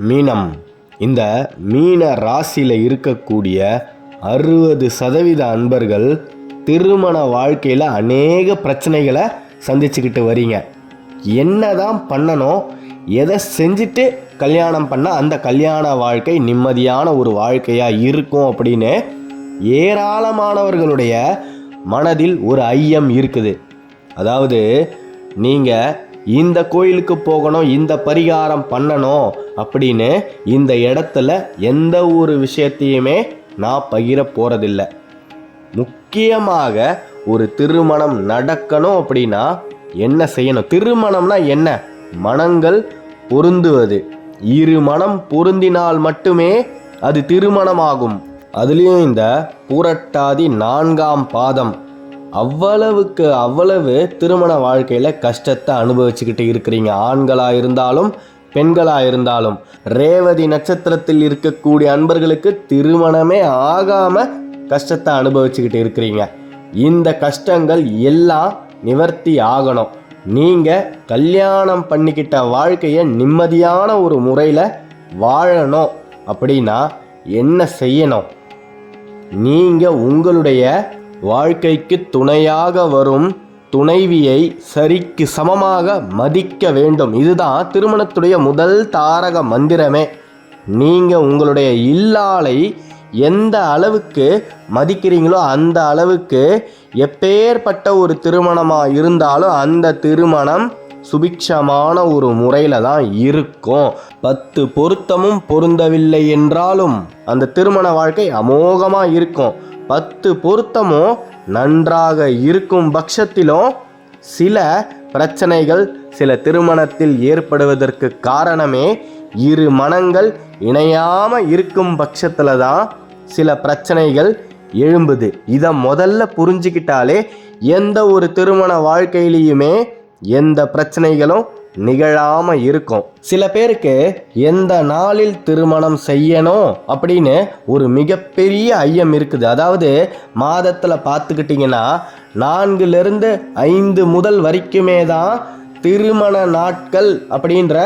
மீனம். இந்த மீன ராசியில் இருக்கக்கூடிய அறுபது சதவீத அன்பர்கள் திருமண வாழ்க்கையில் அநேக பிரச்சனைகளை சந்திச்சுக்கிட்டு வரீங்க. என்னதான் பண்ணணும் எதை செஞ்சுட்டு கல்யாணம் பண்ணால் அந்த கல்யாண வாழ்க்கை நிம்மதியான ஒரு வாழ்க்கையாக இருக்கும் அப்படின்னு ஏராளமானவர்களுடைய மனதில் ஒரு ஐயம் இருக்குது. அதாவது நீங்கள் இந்த கோயிலுக்கு போகணும் இந்த பரிகாரம் பண்ணணும் அப்படின்னு இந்த இடத்துல எந்த ஒரு விஷயத்தையுமே நான் பகிர போகிறதில்ல முக்கியமாக ஒரு திருமணம் நடக்கணும் அப்படின்னா என்ன செய்யணும்? திருமணம்னா என்ன? மனங்கள் பொருந்துவது. இரு மனம் பொருந்தினால் மட்டுமே அது திருமணமாகும். அதுலேயும் இந்த பூரட்டாதி நான்காம் பாதம். அவ்வளவுக்கு அவ்வளவு திருமண வாழ்க்கையில் கஷ்டத்தை அனுபவிச்சுக்கிட்டு இருக்கிறீங்க. ஆண்களாக இருந்தாலும் பெண்களாக இருந்தாலும். ரேவதி நட்சத்திரத்தில் இருக்கக்கூடிய அன்பர்களுக்கு திருமணமே ஆகாமல் கஷ்டத்தை அனுபவிச்சுக்கிட்டு இருக்கிறீங்க. இந்த கஷ்டங்கள் எல்லாம் நிவர்த்தி ஆகணும். நீங்கள் கல்யாணம் பண்ணிக்கிட்ட வாழ்க்கையை நிம்மதியான ஒரு முறையில் வாழணும் அப்படின்னா என்ன செய்யணும்? நீங்கள் உங்களுடைய வாழ்க்கைக்கு துணையாக வரும் துணைவியை சரிக்கு சமமாக மதிக்க வேண்டும். இதுதான் திருமணத்துடைய முதல் தாரக மந்திரமே. நீங்கள் உங்களுடைய இல்லாலை எந்த அளவுக்கு மதிக்கிறீங்களோ அந்த அளவுக்கு எப்பேற்பட்ட ஒரு திருமணமாக இருந்தாலும் அந்த திருமணம் சுபிக்ஷமான ஒரு முறையில் தான் இருக்கும். பத்து பொருத்தமும் பொருந்தவில்லை என்றாலும் அந்த திருமண வாழ்க்கை அமோகமாக இருக்கும். பத்து பொருத்தமும் நன்றாக இருக்கும் பட்சத்திலும் சில பிரச்சனைகள் சில திருமணத்தில் ஏற்படுவதற்கு காரணமே இரு மனங்கள் இணையாமல் இருக்கும் பட்சத்தில் தான் சில பிரச்சனைகள் எழும்புது. இதை முதல்ல புரிஞ்சுக்கிட்டாலே எந்த ஒரு திருமண வாழ்க்கையிலையுமே எந்த பிரச்சனைகளும் நிகழாம இருக்கும். சில பேருக்கு எந்த நாளில் திருமணம் செய்யணும் அப்படின்னு ஒரு மிகப்பெரிய ஐயம் இருக்குது. அதாவது மாதத்தில் பார்த்துக்கிட்டிங்கன்னா நான்குலேருந்து ஐந்து முதல் வரைக்குமே தான் திருமண நாட்கள் அப்படின்ற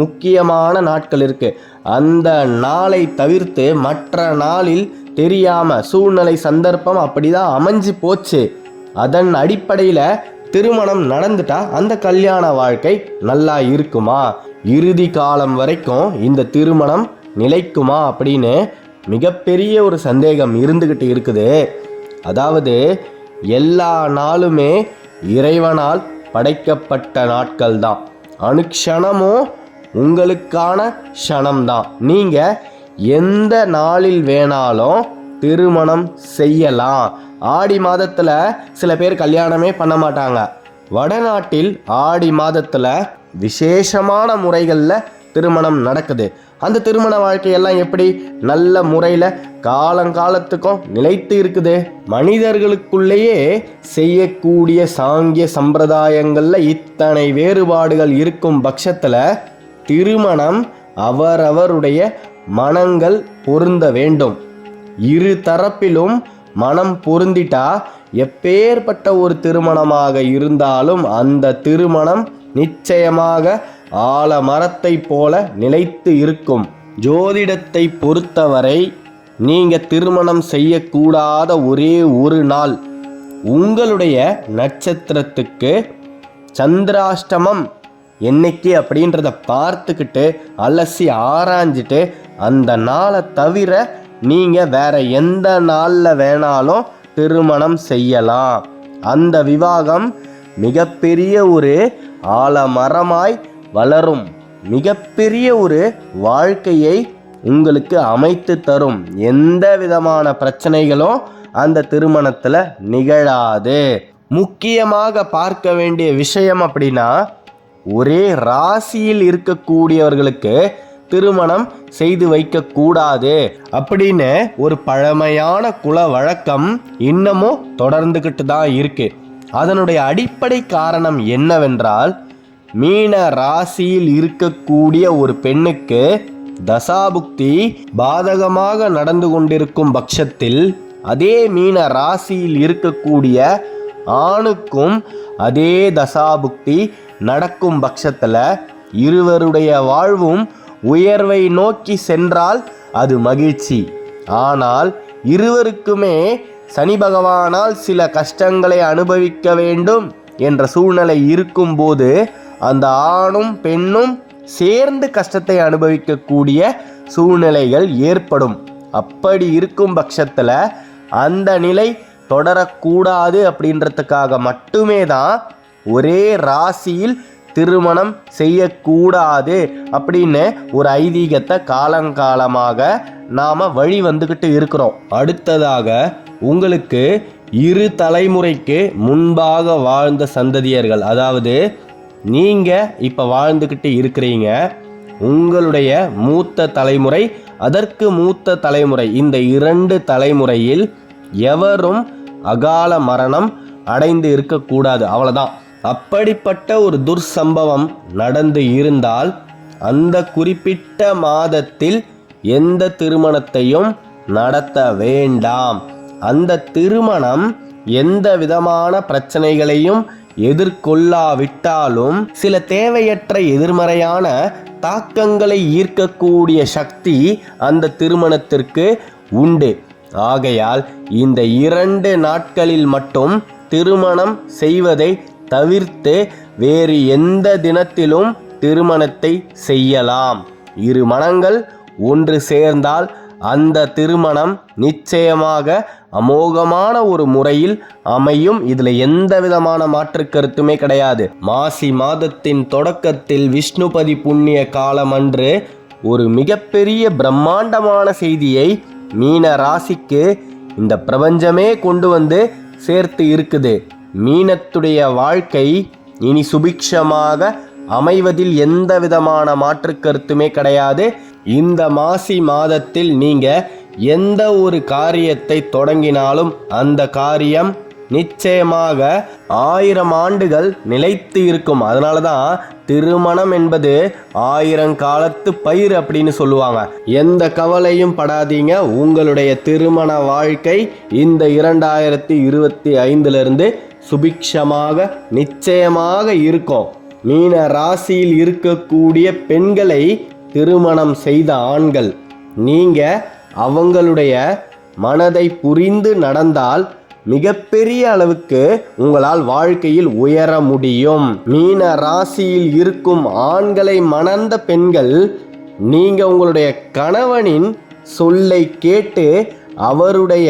முக்கியமான நாட்கள் இருக்குது அந்த நாளை தவிர்த்து மற்ற நாளில் தெரியாமல் சூழ்நிலை சந்தர்ப்பம் அப்படி தான் அமைஞ்சு போச்சு. அதன் அடிப்படையில் திருமணம் நடந்துட்டா அந்த கல்யாண வாழ்க்கை நல்லா இருக்குமா? இறுதி காலம் வரைக்கும் இந்த திருமணம் நிலைக்குமா அப்படின்னு மிகப்பெரிய ஒரு சந்தேகம் இருந்துக்கிட்டு இருக்குது. அதாவது எல்லா நாளுமே இறைவனால் படைக்கப்பட்ட நாட்கள் தான். அனுக்ஷணமும் உங்களுக்கான க்ஷணம்தான் நீங்கள் எந்த நாளில் வேணாலும் திருமணம் செய்யலாம். ஆடி மாதத்தில் சில பேர் கல்யாணமே பண்ண மாட்டாங்க. வடநாட்டில் ஆடி மாதத்தில் விசேஷமான முறைகளில் திருமணம் நடக்குது. அந்த திருமண வாழ்க்கையெல்லாம் எப்படி? நல்ல முறையில் காலங்காலத்துக்கும் நிலைத்து இருக்குது. மனிதர்களுக்குள்ளேயே செய்யக்கூடிய சாங்கிய சம்பிரதாயங்களில் இத்தனை வேறுபாடுகள் இருக்கும் பட்சத்தில் திருமணம் அவரவருடைய மனங்கள் பொருந்த வேண்டும். இரு தரப்பிலும் மனம் பொருந்திட்டா எப்பேற்பட்ட ஒரு திருமணமாக இருந்தாலும் அந்த திருமணம் நிச்சயமாக ஆலமரத்தை போல நிலைத்து இருக்கும். ஜோதிடத்தை பொறுத்தவரை நீங்க திருமணம் செய்யக்கூடாத ஒரே ஒரு நாள் உங்களுடைய நட்சத்திரத்துக்கு சந்திராஷ்டமம். என்னைக்கு அப்படின்றத பார்த்துக்கிட்டு அலசி ஆராய்ஞ்சிட்டு அந்த நாளை தவிர நீங்கள் வேற எந்த நாளில் வேணாலும் திருமணம் செய்யலாம். அந்த விவாகம் மிகப்பெரிய ஒரு ஆலமரமாய் வளரும். மிகப்பெரிய ஒரு வாழ்க்கையை உங்களுக்கு அமைத்து தரும். எந்த விதமான பிரச்சனைகளும் அந்த திருமணத்தில் நிகழாது. முக்கியமாக பார்க்க வேண்டிய விஷயம் அப்படின்னா ஒரே ராசியில் இருக்கக்கூடியவர்களுக்கு திருமணம் செய்து வைக்க கூடாது அப்படின்னு ஒரு பழமையான குல வழக்கம் இன்னமும் தொடர்ந்துக்கிட்டு தான் இருக்கு. அதனுடைய அடிப்படை காரணம் என்னவென்றால் மீன ராசியில் இருக்கக்கூடிய ஒரு பெண்ணுக்கு தசாபுக்தி பாதகமாக நடந்து கொண்டிருக்கும் பட்சத்தில் அதே மீன ராசியில் இருக்கக்கூடிய ஆணுக்கும் அதே தசாபுக்தி நடக்கும் பட்சத்தில் இருவருடைய வாழ்வும் உயர்வை நோக்கி சென்றால் அது மகிழ்ச்சி. ஆனால் இருவருக்குமே சனி பகவானால் சில கஷ்டங்களை அனுபவிக்க வேண்டும் என்ற சூழ்நிலை இருக்கும்போது அந்த ஆணும் பெண்ணும் சேர்ந்து கஷ்டத்தை அனுபவிக்கக்கூடிய சூழ்நிலைகள் ஏற்படும். அப்படி இருக்கும் பட்சத்தில் அந்த நிலை தொடரக்கூடாது அப்படின்றதுக்காக மட்டுமே தான் ஒரே ராசியில் திருமணம் செய்யக்கூடாது அப்படின்னு ஒரு ஐதீகத்தை காலங்காலமாக நாம் வழி வந்துக்கிட்டு இருக்கிறோம். அடுத்ததாக உங்களுக்கு இரு தலைமுறைக்கு முன்பாக வாழ்ந்த சந்ததியர்கள் அதாவது நீங்கள் இப்போ வாழ்ந்துக்கிட்டு இருக்கிறீங்க உங்களுடைய மூத்த தலைமுறை அதற்கு மூத்த தலைமுறை இந்த இரண்டு தலைமுறையில் எவரும் அகால மரணம் அடைந்து இருக்கக்கூடாது. அவ்வளோதான் அப்படிப்பட்ட ஒரு துர்சம்பவம் நடந்து இருந்தால் அந்த குறிப்பிட்ட மாதத்தில் எந்த திருமணத்தையும் நடத்த வேண்டாம். அந்த திருமணம் எந்த விதமான பிரச்சனைகளையும் எதிர்கொள்ளாவிட்டாலும் சில தேவையற்ற எதிர்மறையான தாக்கங்களை ஈர்க்கக்கூடிய சக்தி அந்த திருமணத்திற்கு உண்டு. ஆகையால் இந்த இரண்டு நாட்களில் மட்டும் திருமணம் செய்வதை தவிர்த்து வேறு எந்த தினத்திலும் திருமணத்தை செய்யலாம். இரு மனங்கள் ஒன்று சேர்ந்தால் அந்த திருமணம் நிச்சயமாக அமோகமான ஒரு முறையில் அமையும். இதில் எந்த விதமான மாற்று கருத்துமே கிடையாது. மாசி மாதத்தின் தொடக்கத்தில் விஷ்ணுபதி புண்ணிய காலம் அன்று ஒரு மிகப்பெரிய பிரம்மாண்டமான செய்தியை மீன ராசிக்கு இந்த பிரபஞ்சமே கொண்டு வந்து சேர்த்து இருக்குது. மீனத்துடைய வாழ்க்கை இனி சுபிக்ஷமாக அமைவதில் எந்த விதமான மாற்று கருத்துமே கிடையாது. இந்த மாசி மாதத்தில் நீங்க எந்த ஒரு காரியத்தை தொடங்கினாலும் அந்த காரியம் நிச்சயமாக ஆயிரம் ஆண்டுகள் நிலைத்து இருக்கும். அதனால தான் திருமணம் என்பது ஆயிரம் காலத்து பயிர் அப்படின்னு சொல்லுவாங்க. எந்த கவலையும் படாதீங்க. உங்களுடைய திருமண வாழ்க்கை இந்த இரண்டாயிரத்தி இருபத்தி ஐந்துலேருந்து சுபிக்ஷமாக நிச்சயமாக இருக்கும். மீன ராசியில் இருக்கக்கூடிய பெண்களை திருமணம் செய்த ஆண்கள் நீங்க அவங்களுடைய மனதை புரிந்து நடந்தால் மிகப்பெரிய அளவுக்கு உங்களால் வாழ்க்கையில் உயர முடியும். மீன ராசியில் இருக்கும் ஆண்களை மணந்த பெண்கள் நீங்க உங்களுடைய கணவனின் சொல்லை கேட்டு அவருடைய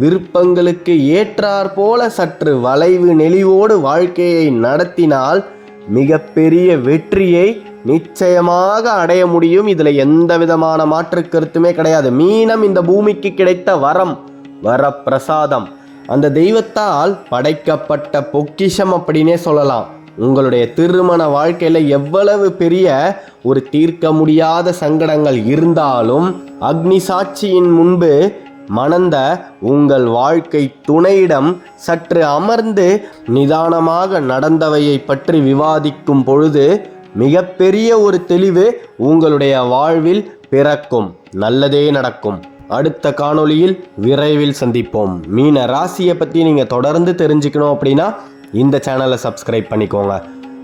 விருப்பங்களுக்கு ஏற்றாற் போல சற்று வளைவு நெளிவோடு வாழ்க்கையை நடத்தினால் மிகப்பெரிய வெற்றியை நிச்சயமாக அடைய முடியும். இதில் எந்த விதமான மாற்று கருத்துமே கிடையாது. மீனம் இந்த பூமிக்கு கிடைத்த வரம் வரப்பிரசாதம். அந்த தெய்வத்தால் படைக்கப்பட்ட பொக்கிஷம் அப்படின்னே சொல்லலாம். உங்களுடைய திருமண வாழ்க்கையில் எவ்வளவு பெரிய ஒரு தீர்க்க முடியாத சங்கடங்கள் இருந்தாலும் அக்னி சாட்சியின் முன்பு மணந்த உங்கள் வாழ்க்கை துணையிடம் சற்று அமர்ந்து நிதானமாக நடந்தவையை பற்றி விவாதிக்கும் பொழுது மிகப்பெரிய ஒரு தெளிவு உங்களுடைய வாழ்வில் பிறக்கும். நல்லதே நடக்கும். அடுத்த காணொளியில் விரைவில் சந்திப்போம். மீன ராசியை பற்றி நீங்கள் தொடர்ந்து தெரிஞ்சுக்கணும் அப்படின்னா இந்த சேனலை சப்ஸ்கிரைப் பண்ணிக்கோங்க.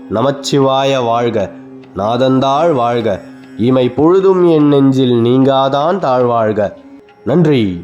நமச்சிவாய வாழ்க. நாதந்தாள் வாழ்க. இமை பொழுதும் என் நெஞ்சில் நீங்காதான் தாழ்வாழ்க. நன்றி.